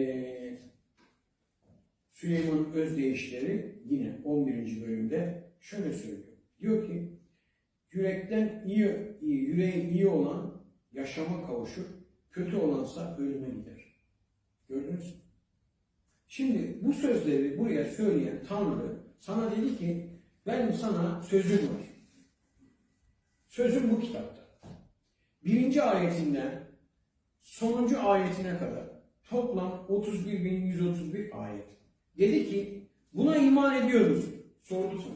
Ee, Süleyman Özdeyişleri yine 11. bölümde şöyle söylüyor. Diyor ki yürekten iyi, iyi yüreği iyi olan yaşama kavuşur, kötü olansa ölüme gider. Gördünüz mü? Şimdi bu sözleri buraya söyleyen Tanrı sana dedi ki ben sana sözüm var. Sözüm bu kitapta. Birinci ayetinden sonuncu ayetine kadar toplam 31.131 ayet. Dedi ki buna iman ediyoruz. Sordu sana.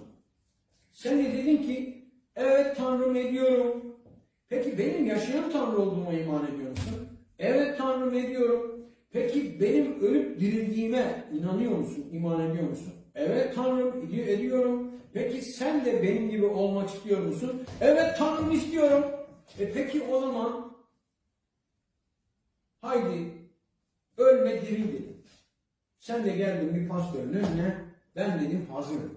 Sen de dedin ki evet Tanrım ediyorum. Peki benim yaşayan Tanrı olduğuma iman ediyor musun? Evet Tanrım ediyorum. Peki benim ölüp dirildiğime inanıyor musun? İman ediyor musun? Evet Tanrım ediyor- ediyorum. Peki sen de benim gibi olmak istiyor musun? Evet Tanrım istiyorum. E peki o zaman haydi ölme diril dedim. Sen de geldin bir pastörün önüne ben dedim hazırım.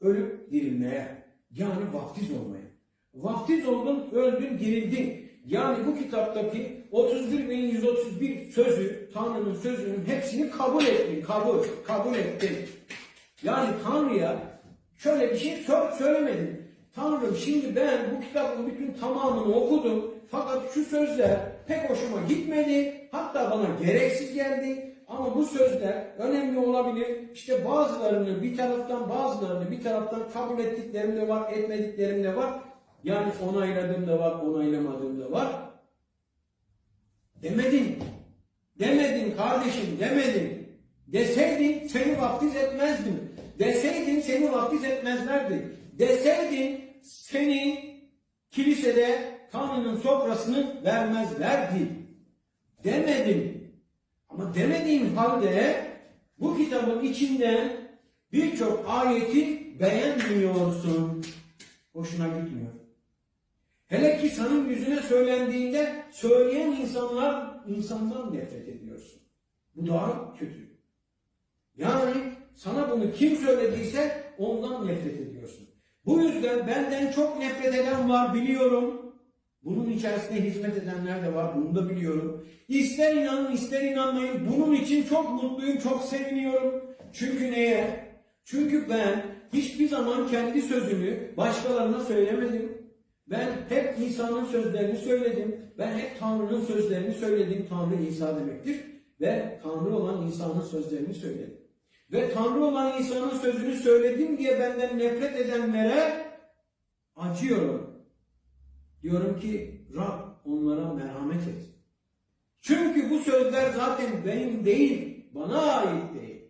Ölüp dirilmeye yani vaftiz olmaya. Vaftiz oldun, öldün, dirildin. Yani bu kitaptaki 31.131 sözü, Tanrı'nın sözünün hepsini kabul ettin, kabul, kabul ettin. Yani Tanrı'ya şöyle bir şey sö- söylemedin. Tanrım şimdi ben bu kitabın bütün tamamını okudum. Fakat şu sözler pek hoşuma gitmedi. Hatta bana gereksiz geldi. Ama bu sözler önemli olabilir. İşte bazılarını bir taraftan bazılarını bir taraftan kabul ettiklerim de var, etmediklerim de var. Yani onayladığım da var, onaylamadığım da var. Demedin. Demedin kardeşim, demedin. Deseydin seni vaftiz etmezdim. Deseydin seni vaftiz etmezlerdi. Deseydin seni kilisede Tanrı'nın sofrasını vermezlerdi. Demedim. Ama demediğim halde bu kitabın içinden birçok ayeti beğenmiyorsun. Hoşuna gitmiyor. Hele ki senin yüzüne söylendiğinde söyleyen insanlar insandan nefret ediyorsun. Bu daha kötü. Yani sana bunu kim söylediyse ondan nefret ediyorsun. Bu yüzden benden çok nefret eden var biliyorum. Bunun içerisinde hizmet edenler de var, bunu da biliyorum. İster inanın ister inanmayın, bunun için çok mutluyum, çok seviniyorum. Çünkü neye? Çünkü ben hiçbir zaman kendi sözümü başkalarına söylemedim. Ben hep İsa'nın sözlerini söyledim. Ben hep Tanrı'nın sözlerini söyledim. Tanrı İsa demektir. Ve Tanrı olan İsa'nın sözlerini söyledim. Ve Tanrı olan İsa'nın sözünü söyledim diye benden nefret edenlere acıyorum. Diyorum ki Rab onlara merhamet et. Çünkü bu sözler zaten benim değil, bana ait değil.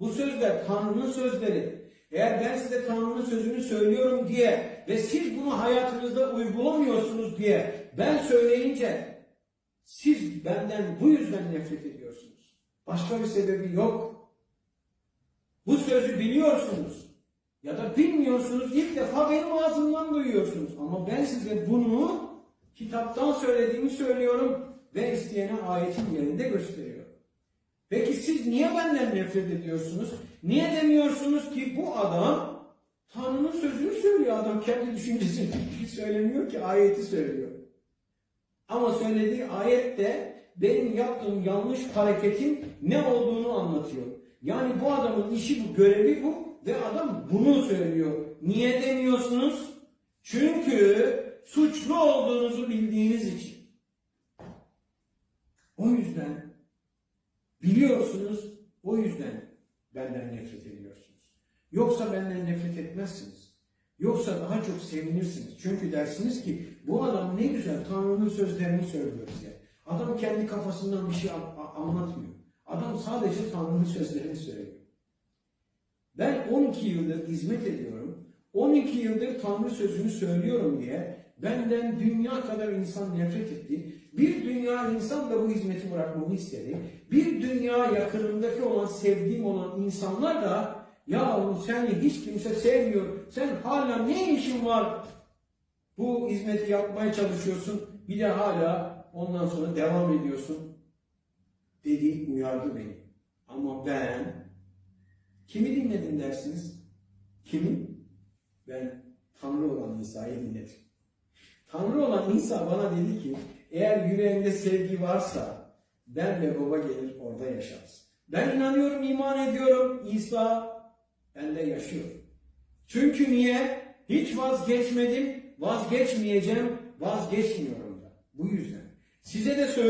Bu sözler Tanrı'nın sözleri. Eğer ben size Tanrı'nın sözünü söylüyorum diye ve siz bunu hayatınızda uygulamıyorsunuz diye ben söyleyince siz benden bu yüzden nefret ediyorsunuz. Başka bir sebebi yok. Bu sözü biliyorsunuz. Ya da bilmiyorsunuz ilk defa benim ağzımdan duyuyorsunuz. Ama ben size bunu kitaptan söylediğimi söylüyorum ve isteyene ayetin yerinde gösteriyorum. Peki siz niye benden nefret ediyorsunuz? Niye demiyorsunuz ki bu adam Tanrı'nın sözünü söylüyor adam kendi düşüncesini söylemiyor ki ayeti söylüyor. Ama söylediği ayette benim yaptığım yanlış hareketin ne olduğunu anlatıyor. Yani bu adamın işi bu, görevi bu ve adam bunu söylüyor. Niye demiyorsunuz? Çünkü suçlu olduğunuzu bildiğiniz için. O yüzden biliyorsunuz, o yüzden benden nefret ediyorsunuz. Yoksa benden nefret etmezsiniz. Yoksa daha çok sevinirsiniz. Çünkü dersiniz ki bu adam ne güzel Tanrı'nın sözlerini söylüyor size. Adam kendi kafasından bir şey anlatmıyor. Adam sadece Tanrı'nın sözlerini söylüyor. Ben 12 yıldır hizmet ediyorum. 12 yıldır Tanrı sözünü söylüyorum diye benden dünya kadar insan nefret etti. Bir dünya insan da bu hizmeti bırakmamı istedi. Bir dünya yakınımdaki olan, sevdiğim olan insanlar da ya seni hiç kimse sevmiyor. Sen hala ne işin var? Bu hizmeti yapmaya çalışıyorsun. Bir de hala ondan sonra devam ediyorsun. Dedi, uyardı beni. Ama ben Kimi dinledim dersiniz? Kimi? Ben Tanrı olan İsa'yı dinledim. Tanrı olan İsa bana dedi ki eğer yüreğinde sevgi varsa ben ve baba gelir orada yaşarız. Ben inanıyorum, iman ediyorum. İsa bende yaşıyor. Çünkü niye? Hiç vazgeçmedim, vazgeçmeyeceğim, vazgeçmiyorum da. Bu yüzden. Size de söylüyorum.